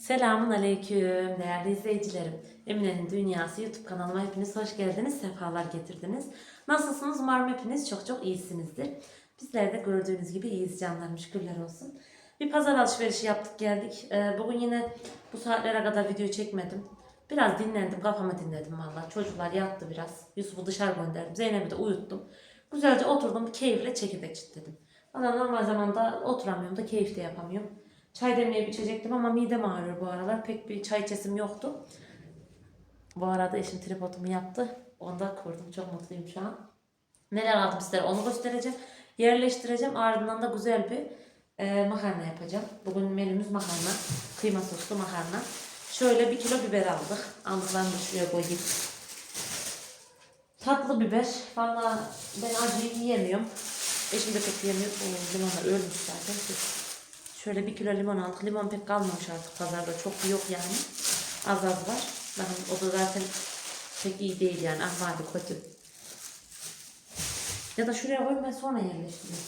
Selamun Aleyküm değerli izleyicilerim. Emine'nin Dünyası YouTube kanalıma hepiniz hoş geldiniz, sefalar getirdiniz. Nasılsınız? Umarım hepiniz çok çok iyisinizdir. Bizler de gördüğünüz gibi iyiyiz canlarım şükürler olsun. Bir pazar alışverişi yaptık geldik. Ee, bugün yine bu saatlere kadar video çekmedim. Biraz dinlendim, kafamı dinledim valla. Çocuklar yattı biraz. Yusuf'u dışarı gönderdim. Zeynep'i de uyuttum. Güzelce oturdum, keyifle çekirdek çitledim. Valla normal zamanda oturamıyorum da keyif de yapamıyorum. Çay demleyip içecektim ama midem ağrıyor bu aralar. Pek bir çay içesim yoktu. Bu arada eşim tripodumu yaptı. Onu da kurdum. Çok mutluyum şu an. Neler aldım sizlere onu göstereceğim. Yerleştireceğim. Ardından da güzel bir e, makarna yapacağım. Bugün menümüz makarna. Kıyma soslu makarna. Şöyle bir kilo biber aldık. Aldıklarını şuraya koyayım. Tatlı biber. Valla ben acıyı yiyemiyorum. Eşim de pek yemiyor. Bu limonlar ölmüş zaten. Şöyle bir kilo limon aldık. Limon pek kalmamış artık pazarda. Çok yok yani. Az az var. Bakın o da zaten pek iyi değil yani. Ahmadi kötü. Ya da şuraya koyayım ben sonra yerleştireyim.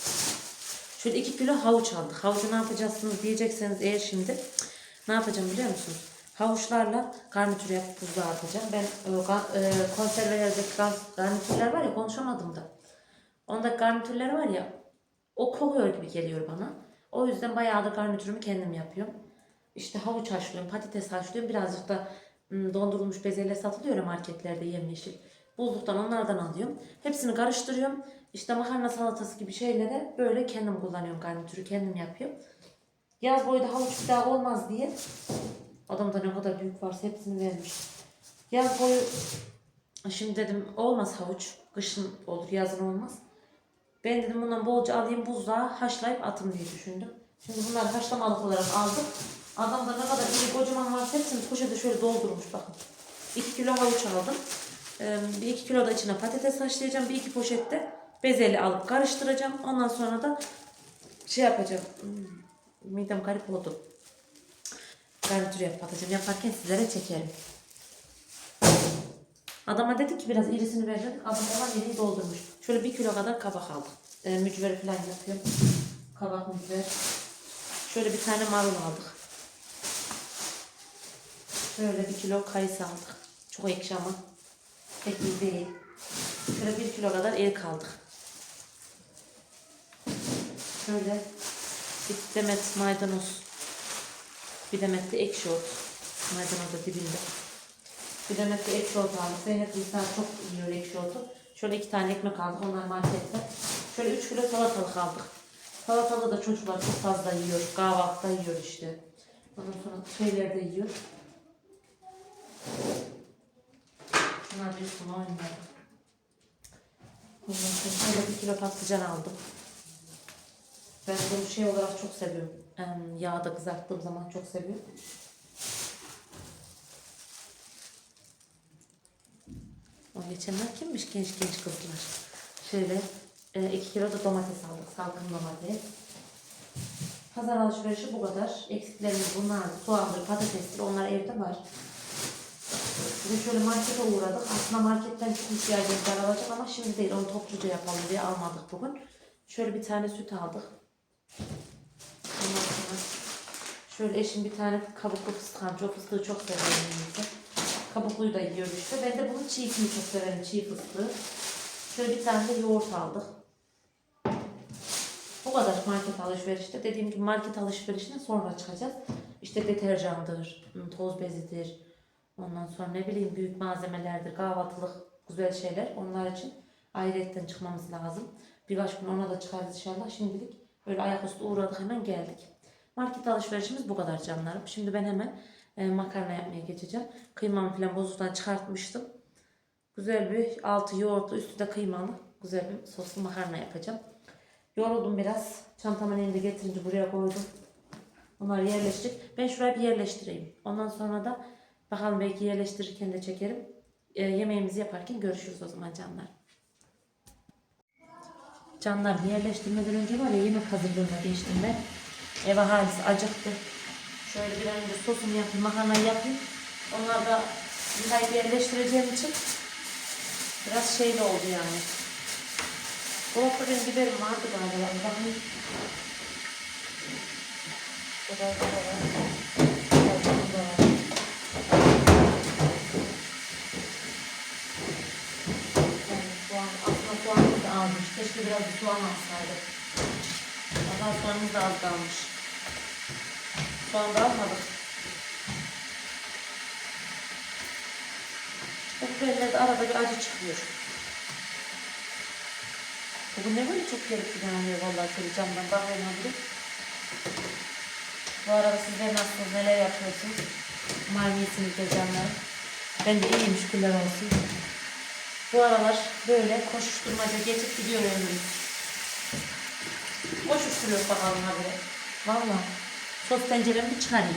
Şöyle iki kilo havuç aldık. Havucu ne yapacaksınız diyecekseniz eğer şimdi ne yapacağım biliyor musunuz? Havuçlarla garnitür yapıp buzluğa atacağım. Ben e, e, konservelerdeki gar- garnitürler var ya konuşamadım da. Ondaki garnitürler var ya o kokuyor gibi geliyor bana. O yüzden bayağı da garnitürümü kendim yapıyorum. İşte havuç haşlıyorum, patates haşlıyorum. Birazcık da dondurulmuş bezelye satılıyor marketlerde yemyeşil. Buzluktan onlardan alıyorum. Hepsini karıştırıyorum. İşte makarna salatası gibi şeylere böyle kendim kullanıyorum garnitürü. Kendim yapıyorum. Yaz boyu da havuç bir daha olmaz diye. Adamda ne kadar büyük varsa hepsini vermiş. Yaz boyu şimdi dedim olmaz havuç. Kışın olur yazın olmaz. Ben dedim bundan bolca alayım buzluğa haşlayıp atım diye düşündüm. Şimdi bunları haşlamalık olarak aldım. Adam da ne kadar iyi kocaman varsa hepsini poşete şöyle doldurmuş bakın. 2 kilo havuç aldım. Ee, Bir iki kilo da içine patates haşlayacağım. Bir iki poşette bezeli alıp karıştıracağım. Ondan sonra da şey yapacağım. Hmm, Midem garip oldu. Garnitür yapıp atacağım. Yaparken sizlere çekerim. Adama dedik ki biraz irisini ver dedik. Adam olan iriyi doldurmuş. Şöyle bir kilo kadar kabak aldım. E, mücveri falan yapıyorum. Kabak mücver. Şöyle bir tane marul aldık. Şöyle bir kilo kayısı aldık. Çok ekşi ama. Pek iyi değil. Şöyle bir kilo kadar erik aldık. Şöyle bir demet maydanoz. Bir demet de ekşi ot. Maydanoz da dibinde. De ekşi ot aldık. Zeynep insan çok yiyor ekşi otu. Şöyle iki tane ekmek aldık. Onlar markette. Şöyle üç kilo salatalık aldık. Salatalığı da çocuklar çok fazla yiyor. Kahvaltıda yiyor işte. Ondan sonra şeyler de yiyor. Bunlar bir sulu oynuyor. Ondan sonra şöyle bir kilo patlıcan aldım. Ben bunu şey olarak çok seviyorum. Yağda kızarttığım zaman çok seviyorum. Geçenler kimmiş genç genç kızlar. Şöyle 2 kilo da domates aldık. Salkım domates. Pazar alışverişi bu kadar. Eksiklerimiz bunlar. Soğandır, patatestir. Onlar evde var. Bir de şöyle markete uğradık. Aslında marketten çok ihtiyacımız var alacak ama şimdi değil. Onu topluca yapalım diye almadık bugün. Şöyle bir tane süt aldık. Şöyle eşim bir tane kabuklu fıstık almış. O fıstığı çok neyse. Kabukluyu da yiyor işte. Ben de bunun çiğsini çok severim. Çiğ fıstığı. Şöyle bir tane de yoğurt aldık. Bu kadar market alışverişte. Dediğim gibi market alışverişine sonra çıkacağız. İşte deterjandır, toz bezidir. Ondan sonra ne bileyim büyük malzemelerdir, kahvaltılık güzel şeyler. Onlar için ayrıyetten çıkmamız lazım. Birkaç gün ona da çıkarız inşallah. Şimdilik böyle ayaküstü uğradık hemen geldik. Market alışverişimiz bu kadar canlarım. Şimdi ben hemen e, makarna yapmaya geçeceğim. Kıymamı falan buzluktan çıkartmıştım. Güzel bir altı yoğurtlu üstü de kıymalı güzel bir soslu makarna yapacağım. Yoruldum biraz. Çantamın elinde getirince buraya koydum. Onları yerleştir. Ben şuraya bir yerleştireyim. Ondan sonra da bakalım belki yerleştirirken de çekerim. E, yemeğimizi yaparken görüşürüz o zaman canlar. Canlar yerleştirmeden önce var ya yemek hazırlığına geçtim ben. Ev ahalisi acıktı. Şöyle bir önce sosunu yapayım, makarnayı yapayım. Onlar da yıkayıp yerleştireceğim için biraz şey de oldu yani. Dolapların biberim vardı galiba. Bakın. Biraz daha. Keşke biraz soğan alsaydık. Ama soğanımız da az kalmış. Soğan da almadık. Bu biberlerde arada bir acı çıkıyor. Bugün ne böyle çok gelip gidemiyor vallahi şöyle camdan bakıyorum habire. Bu arada sizler nasılsınız, neler yapıyorsunuz? Umarım iyisinizdir canlarım. Ben de iyiyim şükürler olsun. Bu aralar böyle koşuşturmaca geçip gidiyor ömrümüz. Koşuşturuyor bakalım habire. Valla. Sos tenceremi bir çıkarayım.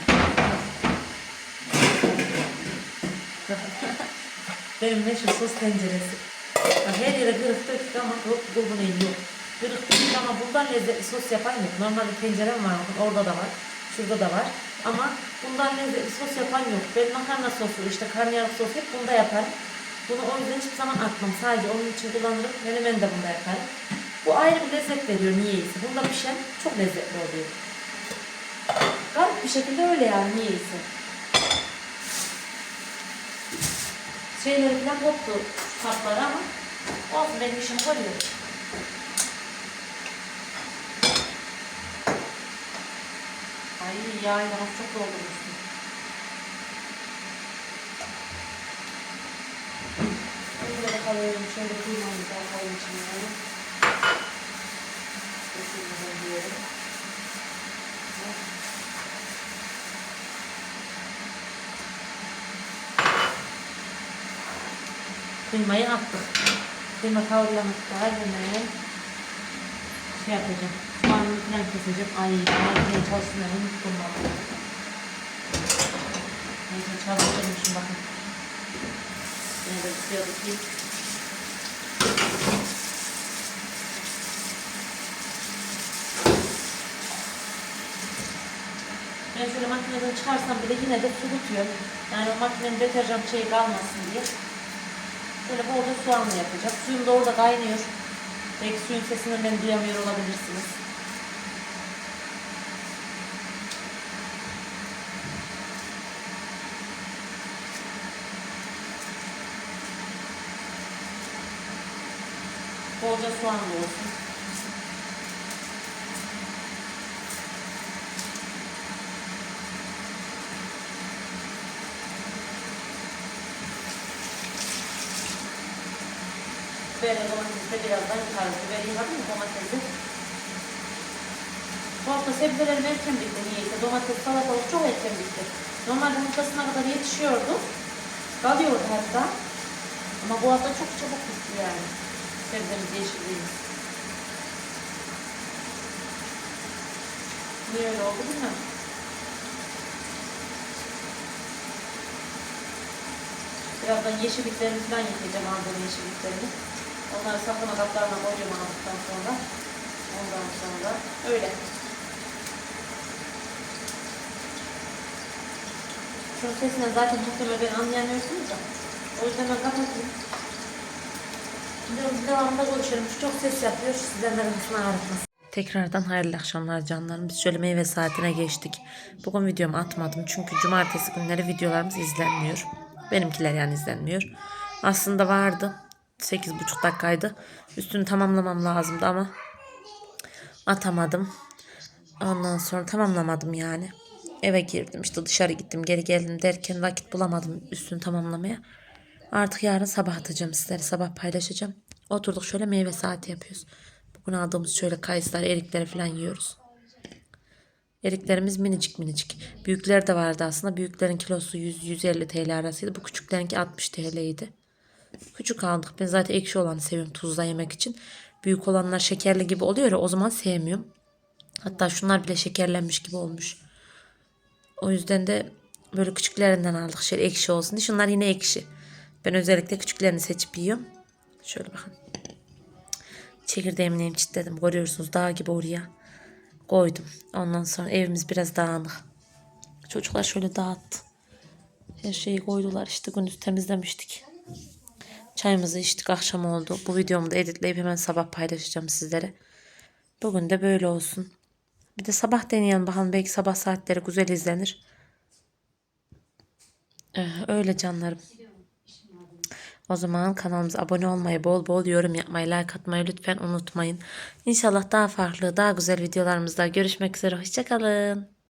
Benim meşhur sos tenceresi. Her yere kırık döktük ama el yok. Kırık döktük ama bundan lezzetli sos yapan yok. Normalde tencerem var orada da var. Şurada da var. Ama bundan lezzetli sos yapan yok. Ben makarna sosu işte karnıyarık sosu hep bunda yaparım. Bunu o yüzden hiçbir zaman atmam. Sadece onun için kullanırım. Menemen de bunda yaparım. Bu ayrı bir lezzet veriyor niyeyse. Bunda pişen çok lezzetli oluyor. Bir şekilde öyle yani niyeyse. Şeyleri falan koptu kapları ama olsun benim işim koruyor. Ay yağ ile çok doldurmuşsun. Şöyle bakalım, şöyle kıymamızı alalım içine. Kesinlikle diyelim. Kıymayı attık. Kıyma kavrulamışlar hemen şey yapacağım. Soğanını falan keseceğim. Ay makineye çalışmıyor. Unuttum bak. Neyse çalıştırmışım bakın. Yine de suya dökeyim. Ben şöyle makineden çıkarsam bile yine de su tutuyor. Yani o makinenin deterjan şeyi kalmasın diye. Böyle bolca soğanla yapacağım. Suyum da orada kaynıyor. Belki suyun sesini ben duyamıyor olabilirsiniz. Bolca soğan da olsun. Böyle domatesi de birazdan yıkarız. Biberi yıkadım domatesi? Bu hafta sebzelerim erken bitti niyeyse. Domates, salatalık çok erken bitti. Normalde haftasına kadar yetişiyordu. Kalıyordu hatta. Ama bu hafta çok çabuk bitti yani. Sebzemiz, yeşilliğimiz. Niye öyle oldu bilmem. Birazdan yeşilliklerimi falan yıkayacağım aldığım yeşilliklerimi. Onları saklama kaplarına koyacağım aldıktan sonra. Ondan sonra öyle. Şunun sesinden zaten muhtemelen anlayamıyorsunuz da. O yüzden ben kapatayım. Şimdi devamında. Şu çok ses yapıyor. Sizden de arasına ağrıtmasın. Tekrardan hayırlı akşamlar canlarım. Biz şöyle meyve saatine geçtik. Bugün videomu atmadım. Çünkü cumartesi günleri videolarımız izlenmiyor. Benimkiler yani izlenmiyor. Aslında vardı. 8,5 dakikaydı. Üstünü tamamlamam lazımdı ama atamadım. Ondan sonra tamamlamadım yani. Eve girdim işte dışarı gittim geri geldim derken vakit bulamadım üstünü tamamlamaya. Artık yarın sabah atacağım sizlere sabah paylaşacağım. Oturduk şöyle meyve saati yapıyoruz. Bugün aldığımız şöyle kayısılar erikleri falan yiyoruz. Eriklerimiz minicik minicik. Büyükler de vardı aslında. Büyüklerin kilosu 100-150 TL arasıydı. Bu küçüklerinki 60 TL'ydi. Küçük aldık. Ben zaten ekşi olanı seviyorum tuzla yemek için. Büyük olanlar şekerli gibi oluyor ya o zaman sevmiyorum. Hatta şunlar bile şekerlenmiş gibi olmuş. O yüzden de böyle küçüklerinden aldık. Şöyle ekşi olsun diye. Şunlar yine ekşi. Ben özellikle küçüklerini seçip yiyorum. Şöyle bakın. Çekirdeğimi çitledim. Görüyorsunuz dağ gibi oraya koydum. Ondan sonra evimiz biraz dağınık. Çocuklar şöyle dağıttı. Her şeyi koydular işte gündüz temizlemiştik. Çayımızı içtik akşam oldu. Bu videomu da editleyip hemen sabah paylaşacağım sizlere. Bugün de böyle olsun. Bir de sabah deneyelim bakalım belki sabah saatleri güzel izlenir. Ee, öyle canlarım. O zaman kanalımıza abone olmayı, bol bol yorum yapmayı, like atmayı lütfen unutmayın. İnşallah daha farklı, daha güzel videolarımızda görüşmek üzere. Hoşçakalın.